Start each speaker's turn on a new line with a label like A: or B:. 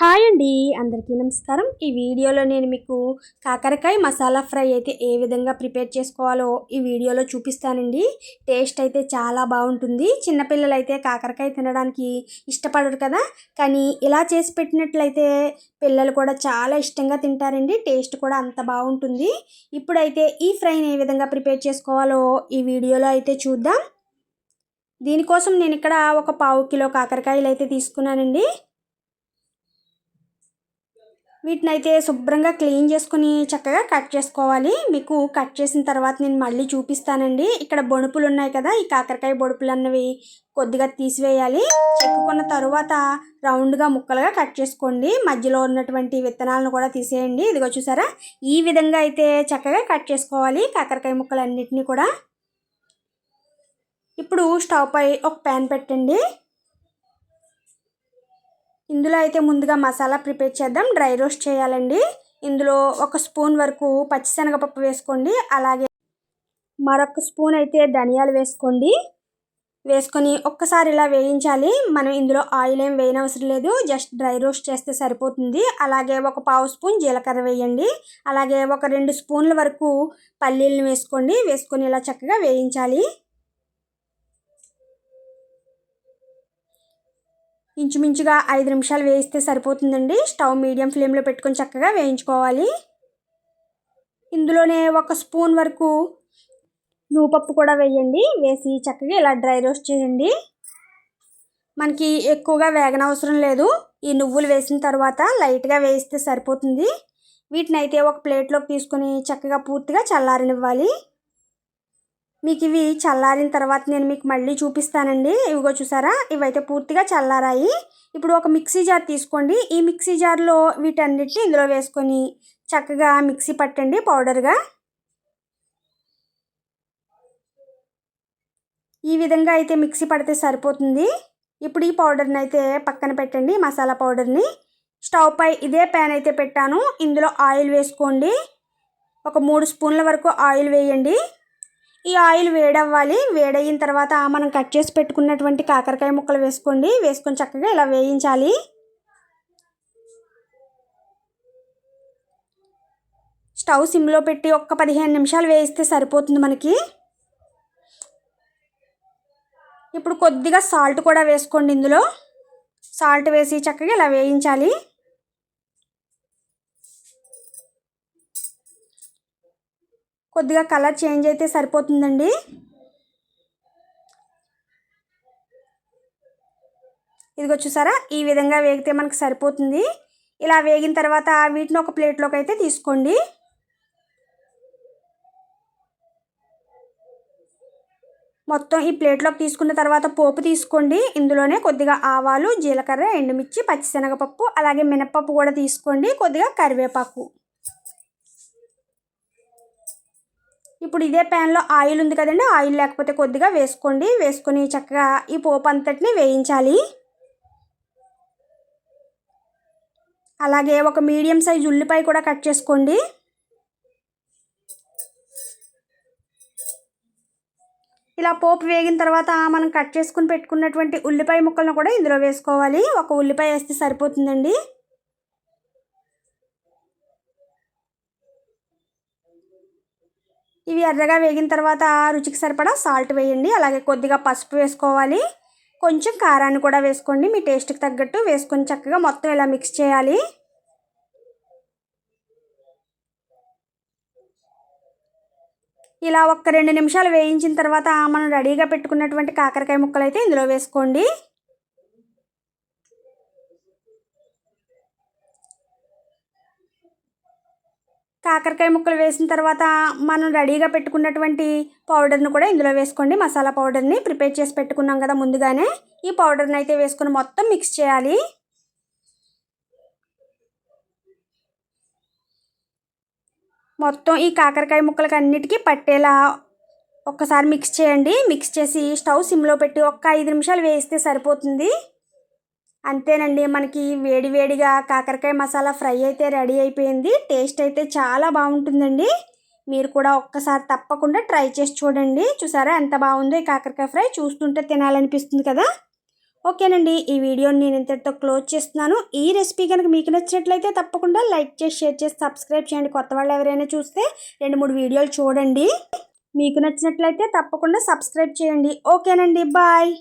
A: Hi అండి అందరికీ నమస్కారం. ఈ వీడియోలో నేను మీకు కాకరకాయ మసాలా ఫ్రై అయితే ఏ విధంగా ప్రిపేర్ చేసుకోవాలో ఈ వీడియోలో చూపిస్తానండి. టేస్ట్ అయితే చాలా బాగుంటుంది. చిన్నపిల్లలు అయితే కాకరకాయ తినడానికి ఇష్టపడరు కదా. కానీ ఇలా చేసి పెట్టినట్లయితే పిల్లలు కూడా చాలా ఇష్టంగా తింటారండి. టేస్ట్ కూడా అంత బాగుంటుంది. ఇప్పుడైతే ఈ ఫ్రైని ఏ విధంగా ప్రిపేర్ చేసుకోవాలో ఈ వీడియోలో అయితే చూద్దాం. దీనికోసం నేను ఇక్కడ ఒక పావు కిలో కాకరకాయలు అయితే తీసుకున్నానండి. వీటిని అయితే శుభ్రంగా క్లీన్ చేసుకుని చక్కగా కట్ చేసుకోవాలి. మీకు కట్ చేసిన తర్వాత నేను మళ్ళీ చూపిస్తానండి. ఇక్కడ బొణుపులు ఉన్నాయి కదా ఈ కాకరకాయ బొడుపులు అన్నవి కొద్దిగా తీసివేయాలి. చెక్కుకున్న తరువాత రౌండ్గా ముక్కలుగా కట్ చేసుకోండి. మధ్యలో ఉన్నటువంటి విత్తనాలను కూడా తీసేయండి. ఇదిగో చూసారా? ఈ విధంగా అయితే చక్కగా కట్ చేసుకోవాలి కాకరకాయ ముక్కలన్నిటినీ కూడా. ఇప్పుడు స్టవ్ పై ఒక ప్యాన్ పెట్టండి. ఇందులో అయితే ముందుగా మసాలా ప్రిపేర్ చేద్దాం. డ్రై రోస్ట్ చేయాలండి. ఇందులో ఒక స్పూన్ వరకు పచ్చిశనగపప్పు వేసుకోండి. అలాగే మరొక స్పూన్ అయితే ధనియాలు వేసుకోండి. వేసుకొని ఒక్కసారి ఇలా వేయించాలి. మనం ఇందులో ఆయిల్ ఏం వేయనవసరం లేదు. జస్ట్ డ్రై రోస్ట్ చేస్తే సరిపోతుంది. అలాగే ఒక పావు స్పూన్ జీలకర్ర వేయండి. అలాగే ఒక రెండు స్పూన్ల వరకు పల్లీలను వేసుకోండి. వేసుకొని ఇలా చక్కగా వేయించాలి. ఇంచుమించుగా ఐదు నిమిషాలు వేయిస్తే సరిపోతుందండి. స్టవ్ మీడియం ఫ్లేమ్లో పెట్టుకొని చక్కగా వేయించుకోవాలి. ఇందులోనే ఒక స్పూన్ వరకు నువ్వుపప్పు కూడా వేయండి. వేసి చక్కగా ఇలా డ్రై రోస్ట్ చేయండి. మనకి ఎక్కువగా వేగనవసరం లేదు. ఈ నువ్వులు వేసిన తర్వాత లైట్గా వేయిస్తే సరిపోతుంది. వీటిని అయితే ఒక ప్లేట్లోకి తీసుకొని చక్కగా పూర్తిగా చల్లారనివ్వాలి. మీకు ఇవి చల్లారిన తర్వాత నేను మీకు మళ్ళీ చూపిస్తానండి. ఇవిగో చూసారా? ఇవైతే పూర్తిగా చల్లారాయి. ఇప్పుడు ఒక మిక్సీ జార్ తీసుకోండి. ఈ మిక్సీ జార్లో వీటన్నిటిని ఇందులో వేసుకొని చక్కగా మిక్సీ పట్టండి పౌడర్గా. ఈ విధంగా అయితే మిక్సీ పడితే సరిపోతుంది. ఇప్పుడు ఈ పౌడర్ని అయితే పక్కన పెట్టండి మసాలా పౌడర్ని. స్టవ్ పై ఇదే ప్యాన్ అయితే పెట్టాను. ఇందులో ఆయిల్ వేసుకోండి. ఒక మూడు స్పూన్ల వరకు ఆయిల్ వేయండి. ఈ ఆయిల్ వేడవ్వాలి వేడయిన తర్వాత మనం కట్ చేసి పెట్టుకున్నటువంటి కాకరకాయ ముక్కలు వేసుకోండి. వేసుకొని చక్కగా ఇలా వేయించాలి. స్టవ్ సిమ్లో పెట్టి ఒక్క పదిహేను నిమిషాలు వేయిస్తే సరిపోతుంది మనకి. ఇప్పుడు కొద్దిగా సాల్ట్ కూడా వేసుకోండి ఇందులో. సాల్ట్ వేసి చక్కగా ఇలా వేయించాలి. కొద్దిగా కలర్ చేంజ్ అయితే సరిపోతుందండి. ఇదిగో చూసారా? ఈ విధంగా వేగితే మనకు సరిపోతుంది. ఇలా వేగిన తర్వాత వీటిని ఒక ప్లేట్లోకి అయితే తీసుకోండి. మొత్తం ఈ ప్లేట్లోకి తీసుకున్న తర్వాత పోపు తీసుకోండి. ఇందులోనే కొద్దిగా ఆవాలు జీలకర్ర ఎండుమిర్చి పచ్చిశనగపప్పు అలాగే మినపప్పు కూడా తీసుకోండి. కొద్దిగా కరివేపాకు. ఇప్పుడు ఇదే ప్యాన్లో ఆయిల్ ఉంది కదండి ఆయిల్ లేకపోతే కొద్దిగా వేసుకోండి. వేసుకొని చక్కగా ఈ పోపు అంతటిని వేయించాలి. అలాగే ఒక మీడియం సైజ్ ఉల్లిపాయ కూడా కట్ చేసుకోండి. ఇలా పోపు వేగిన తర్వాత మనం కట్ చేసుకుని పెట్టుకున్నటువంటి ఉల్లిపాయ ముక్కలను కూడా ఇందులో వేసుకోవాలి. ఒక ఉల్లిపాయ వేస్తే సరిపోతుందండి. ఇవి ఎర్రగా వేగిన తర్వాత రుచికి సరిపడా సాల్ట్ వేయండి. అలాగే కొద్దిగా పసుపు వేసుకోవాలి. కొంచెం కారాన్ని కూడా వేసుకోండి. మీ టేస్ట్కి తగ్గట్టు వేసుకొని చక్కగా మొత్తం ఇలా మిక్స్ చేయాలి. ఇలా ఒక్క రెండు నిమిషాలు వేయించిన తర్వాత మనం రెడీగా పెట్టుకున్నటువంటి కాకరకాయ ముక్కలు అయితే ఇందులో వేసుకోండి. కాకరకాయ ముక్కలు వేసిన తర్వాత మనం రెడీగా పెట్టుకున్నటువంటి పౌడర్ని కూడా ఇందులో వేసుకోండి. మసాలా పౌడర్ని ప్రిపేర్ చేసి పెట్టుకున్నాం కదా ముందుగానే. ఈ పౌడర్ని అయితే వేసుకుని మొత్తం మిక్స్ చేయాలి. మొత్తం ఈ కాకరకాయ ముక్కలకి అన్నిటికీ పట్టేలా ఒక్కసారి మిక్స్ చేయండి. మిక్స్ చేసి స్టవ్ సిమ్లో పెట్టి ఒక్క ఐదు నిమిషాలు వేస్తే సరిపోతుంది. అంతేనండి మనకి వేడివేడిగా కాకరకాయ మసాలా ఫ్రై అయితే రెడీ అయిపోయింది. టేస్ట్ అయితే చాలా బాగుంటుందండి. మీరు కూడా ఒక్కసారి తప్పకుండా ట్రై చేసి చూడండి. చూసారా ఎంత బాగుందో ఈ కాకరకాయ ఫ్రై? చూస్తుంటే తినాలనిపిస్తుంది కదా? ఓకేనండి ఈ వీడియోని నేను ఇంతటితో క్లోజ్ చేస్తున్నాను. ఈ రెసిపీ కనుక మీకు నచ్చినట్లయితే తప్పకుండా లైక్ చేసి షేర్ చేసి సబ్స్క్రైబ్ చేయండి. కొత్త వాళ్ళు ఎవరైనా చూస్తే రెండు మూడు వీడియోలు చూడండి. మీకు నచ్చినట్లయితే తప్పకుండా సబ్స్క్రైబ్ చేయండి. ఓకేనండి బాయ్.